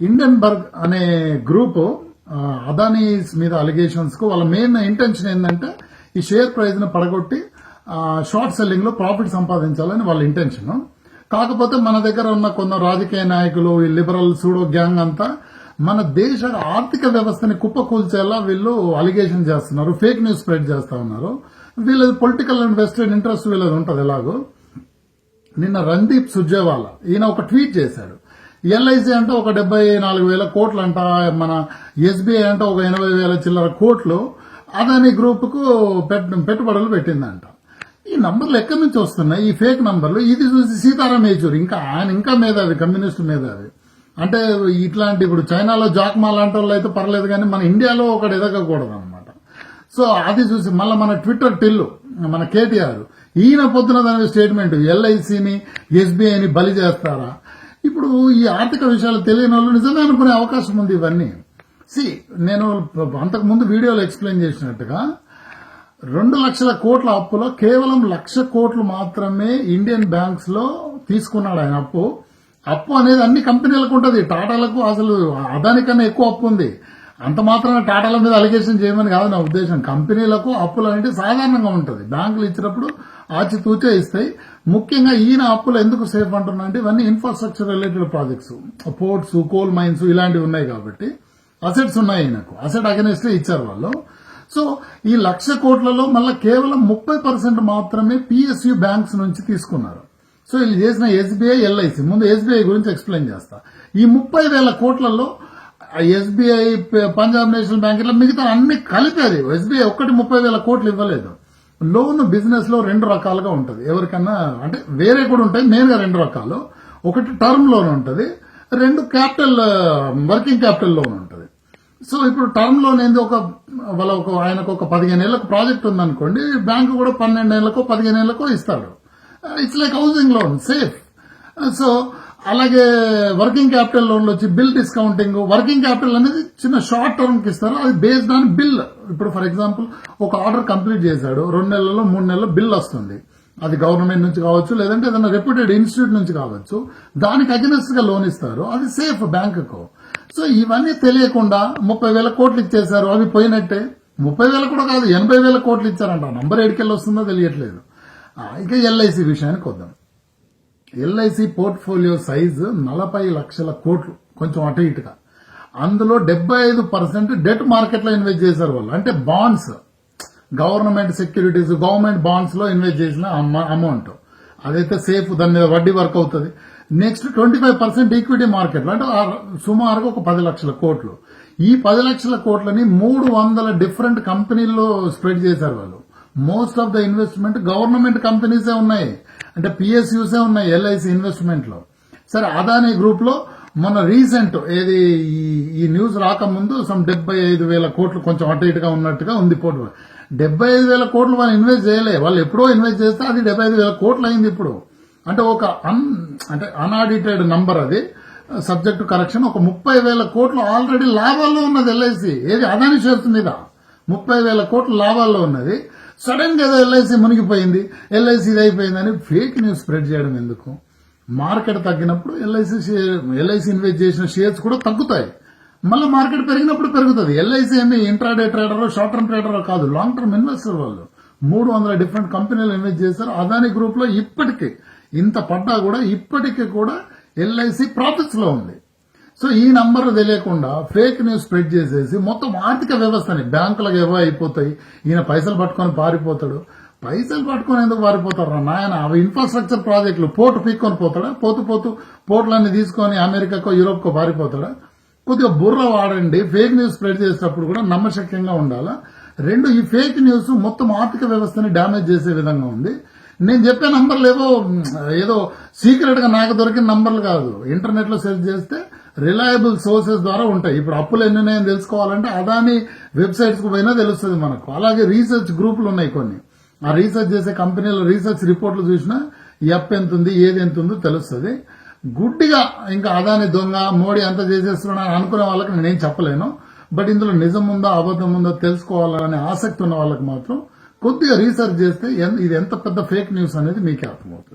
Hindenburg అనే group Adanis మీద అలిగేషన్స్కు వాళ్ళ మెయిన్ ఇంటెన్షన్ ఏంటంటే ఈ షేర్ ప్రైస్ను పడగొట్టి షార్ట్ సెల్లింగ్లో ప్రాఫిట్ సంపాదించాలని వాళ్ళ ఇంటెన్షన్ కాకపోతే మన దగ్గర ఉన్న కొందరు రాజకీయ నాయకులు ఈ లిబరల్ సూడో గ్యాంగ్ అంతా మన దేశ ఆర్థిక వ్యవస్థని కుప్పకూల్చేలా వీళ్ళు అలిగేషన్ చేస్తున్నారు ఫేక్ న్యూస్ స్ప్రెడ్ చేస్తా ఉన్నారు. వీళ్ళది పొలిటికల్ అండ్ వెస్టర్న్ ఇంట్రెస్ట్ వీళ్ళది ఉంటది ఎలాగో. నిన్న రందీప్ సుర్జేవాలా ఈయన ఒక ట్వీట్ చేశాడు. ఎల్ఐసి అంటే ఒక డెబ్బై నాలుగు వేల కోట్లు అంట మన ఎస్బీఐ అంటే ఒక ఎనభై వేల చిల్లర కోట్లు. అదాని గ్రూప్కు పెట్టుబడులు పెట్టిందంట. ఈ నంబర్లు ఎక్కడి నుంచి వస్తున్నాయి? ఈ ఫేక్ నంబర్లు? ఇది చూసి సీతారాం యేచూరి. ఇంకా ఆయన ఇంకా మేధావి కమ్యూనిస్ట్ మేధావి. అంటే ఇట్లాంటి ఇప్పుడు చైనాలో జాక్మా లాంటి వాళ్ళు అయితే పర్లేదు కానీ మన ఇండియాలో ఒకటి ఎదగకూడదు అనమాట సో అది చూసి మళ్ళీ మన ట్విట్టర్ టిల్లు మన కేటీఆర్ ఈయన పొద్దున దాని స్టేట్మెంట్ ఎల్ఐసిని ఎస్బీఐని బలి చేస్తారా? ఇప్పుడు ఈ ఆర్థిక విషయాలు తెలియని వాళ్ళు నిజమే అనుకునే అవకాశం ఉంది ఇవన్నీ. సి నేను అంతకు ముందు వీడియోలో ఎక్స్ప్లెయిన్ చేసినట్టుగా రెండు లక్షల కోట్ల అప్పులో కేవలం లక్ష కోట్లు మాత్రమే ఇండియన్ బ్యాంక్స్లో తీసుకున్నాడు ఆయన అప్పు. అప్పు అనేది అన్ని కంపెనీలకు ఉంటుంది. టాటాలకు అసలు అదానికన్నా ఎక్కువ అప్పు ఉంది. అంత మాత్రమే టాటాల మీద అలిగేషన్ చేయమని కాదు నా ఉద్దేశం. కంపెనీలకు అప్పులు అనేది సాధారణంగా ఉంటుంది. బ్యాంకులు ఇచ్చినప్పుడు ఆచితూచే ఇస్తాయి. ముఖ్యంగా ఈయన అప్పులు ఎందుకు సేఫ్ అంటున్నా అంటే ఇవన్నీ infrastructure related projects ports coal mines ఇలాంటివి ఉన్నాయి కాబట్టి. అసెట్స్ ఉన్నాయి ఈయనకు. అసెట్ అగెనెస్ట్ ఇచ్చారు వాళ్ళు. సో ఈ లక్ష కోట్లలో మళ్ళీ కేవలం ముప్పై పర్సెంట్ మాత్రమే పిఎస్యు బ్యాంక్స్ నుంచి తీసుకున్నారు. సో వీళ్ళు చేసిన ఎస్బీఐ ఎల్ఐసి ముందు ఎస్బీఐ గురించి ఎక్స్ప్లెయిన్ చేస్తా. ఈ ముప్పై వేల కోట్లలో ఎస్బీఐ పంజాబ్ నేషనల్ బ్యాంక్ ఇట్లా మిగతా అన్ని కలిపేది. ఎస్బీఐ ఒక్కటి ముప్పై వేల కోట్లు ఇవ్వలేదు. లోన్ బిజినెస్లో రెండు రకాలుగా ఉంటుంది. ఎవరికన్నా అంటే వేరే కూడా ఉంటాయి మెయిన్గా రెండు రకాలు. ఒకటి టర్మ్ లోన్ ఉంటుంది రెండు క్యాపిటల్ వర్కింగ్ క్యాపిటల్ లోన్ ఉంటుంది. సో ఇప్పుడు టర్మ్ లోన్ ఏంది? ఒక వాళ్ళ ఒక ఆయనకు ఒక పదిహేను ఏళ్ళకు ప్రాజెక్ట్ ఉందనుకోండి బ్యాంకు కూడా పన్నెండు ఏళ్ళకో పదిహేను ఏళ్ళకో ఇస్తాడు it's like housing loan safe so అలాగే వర్కింగ్ క్యాపిటల్ లోన్లు వచ్చి బిల్ డిస్కౌంటింగ్. వర్కింగ్ క్యాపిటల్ అనేది చిన్న షార్ట్ టర్మ్కి ఇస్తారు. అది బేస్డ్ ఆన్ బిల్ ఇప్పుడు ఫర్ ఎగ్జాంపుల్ ఒక ఆర్డర్ కంప్లీట్ చేశాడు. రెండు నెలల్లో మూడు నెలల్లో బిల్ వస్తుంది. అది గవర్నమెంట్ నుంచి కావచ్చు లేదంటే ఏదైనా రెప్యూటెడ్ ఇన్స్టిట్యూట్ నుంచి కావచ్చు. దానికి అగెనెస్ట్గా లోన్ ఇస్తారు. అది సేఫ్ బ్యాంకుకు సో ఇవన్నీ తెలియకుండా ముప్పై వేల కోట్లు ఇచ్చేశారు. అవి పోయినట్టే. ముప్పై వేల కూడా కాదు ఎనభై వేల కోట్లు ఇచ్చారంట. నంబర్ ఎడికెళ్ళి వస్తుందో తెలియట్లేదు. ఇక ఎల్ఐసి విషయానికి వద్దాం. ఎల్ఐసి పోర్ట్ఫోలియో సైజు నలభై లక్షల కోట్లు. కొంచెం అటు ఇటుగా. అందులో డెబ్బై ఐదు పర్సెంట్ డెట్ మార్కెట్లో ఇన్వెస్ట్ చేశారు వాళ్ళు. అంటే బాండ్స్. గవర్నమెంట్ సెక్యూరిటీస్ గవర్నమెంట్ బాండ్స్లో ఇన్వెస్ట్ చేసిన అమౌంట్. అదైతే సేఫ్ దాని మీద వడ్డీ వర్క్ అవుతుంది. Next twenty five percent equity market అంటే సుమారుగా ఒక పది లక్షల కోట్లు. ఈ పది లక్షల కోట్లని మూడు వందల డిఫరెంట్ కంపెనీల్లో స్ప్రెడ్ చేశారు వాళ్ళు. Most of the investment government కంపెనీసే ఉన్నాయి. అంటే పిఎస్యూసే ఉన్నాయి ఎల్ఐసి ఇన్వెస్ట్మెంట్లో. సరే అదానీ గ్రూప్లో మొన్న రీసెంట్ ఏది ఈ- ఈ న్యూస్ రాకముందు సమ్ డెబ్బై ఐదు వేల కోట్లు కొంచెం అటు ఇటుగా ఉన్నట్టుగా ఉంది పోర్టు డెబ్బై ఐదు వేల కోట్లు వాళ్ళు ఇన్వెస్ట్ చేయలే. వాళ్ళు ఎప్పుడో ఇన్వెస్ట్ చేస్తే అది డెబ్బై ఐదు వేల కోట్లు అయింది ఇప్పుడు. అంటే ఒక అన్ అంటే అన్ఆడిటెడ్ నంబర్ అది. సబ్జెక్ట్ కరెక్షన్ ఒక ముప్పై వేల కోట్లు ఆల్రెడీ లాభాల్లో ఉన్నది ఎల్ఐసి ఏది అదాని షేర్స్ మీద? ముప్పై వేల కోట్లు లాభాల్లో ఉన్నది. సడన్గా ఏదో ఎల్ఐసి మునిగిపోయింది ఎల్ఐసి ఇది అయిపోయిందని ఫేక్ న్యూస్ స్ప్రెడ్ చేయడం ఎందుకు? మార్కెట్ తగ్గినప్పుడు ఎల్ఐసి ఎల్ఐసి ఇన్వెస్ట్ చేసిన షేర్స్ కూడా తగ్గుతాయి. మళ్ళీ మార్కెట్ పెరిగినప్పుడు పెరుగుతుంది. ఎల్ఐసి ఏమి intraday trader short term trader కాదు లాంగ్ టర్మ్ ఇన్వెస్టర్ వాళ్ళు. మూడు వందల డిఫరెంట్ కంపెనీలు ఇన్వెస్ట్ చేశారు. అదాని గ్రూప్లో ఇప్పటికీ ఇంత పడ్డా కూడా ఇప్పటికీ కూడా ఎల్ఐసి ప్రాఫిట్స్లో ఉంది. సో ఈ నంబర్ తెలియకుండా ఫేక్ న్యూస్ స్ప్రెడ్ చేసేసి మొత్తం ఆర్థిక వ్యవస్థని బ్యాంకులకు ఏవో అయిపోతాయి. ఈయన పైసలు పట్టుకొని పారిపోతాడు. పైసలు పట్టుకొని ఎందుకు పారిపోతారు నాయన? అవి ఇన్ఫ్రాస్ట్రక్చర్ ప్రాజెక్టులు పోర్టు పీక్కొని పోతాడా? పోతు పోతు పోర్టులన్నీ తీసుకొని అమెరికాకో యూరోప్కో పారిపోతాడా? కొద్దిగా బుర్ర వాడండి. ఫేక్ న్యూస్ స్ప్రెడ్ చేసేటప్పుడు కూడా నమ్మశక్యంగా ఉండాలా? రెండు ఈ ఫేక్ న్యూస్ మొత్తం ఆర్థిక వ్యవస్థని డ్యామేజ్ చేసే విధంగా ఉంది. నేను చెప్పే నంబర్లు ఏవో ఏదో సీక్రెట్గా నాకు దొరికిన నంబర్లు కాదు. ఇంటర్నెట్లో సెర్చ్ చేస్తే రిలయబుల్ సోర్సెస్ ద్వారా ఉంటాయి. ఇప్పుడు అప్పులు ఎన్ని ఉన్నాయని తెలుసుకోవాలంటే అదాని వెబ్సైట్స్కు పోయినా తెలుస్తుంది మనకు. అలాగే రీసెర్చ్ గ్రూపులు ఉన్నాయి కొన్ని. ఆ రీసెర్చ్ చేసే కంపెనీల రీసెర్చ్ రిపోర్ట్లు చూసినా ఎప్ ఎంత ఉంది ఏది ఎంత ఉందో తెలుస్తుంది. గుడ్డిగా ఇంకా అదాని దొంగ మోడీ అంత చేసేస్తున్నా అనుకునే వాళ్ళకి నేనేం చెప్పలేను. బట్ ఇందులో నిజం ఉందా అబద్ధం ఉందో తెలుసుకోవాలనే ఆసక్తి ఉన్న వాళ్ళకి మాత్రం కొద్దిగా రీసెర్చ్ చేస్తే ఇది ఎంత పెద్ద ఫేక్ న్యూస్ అనేది మీకే అర్థమవుతుంది.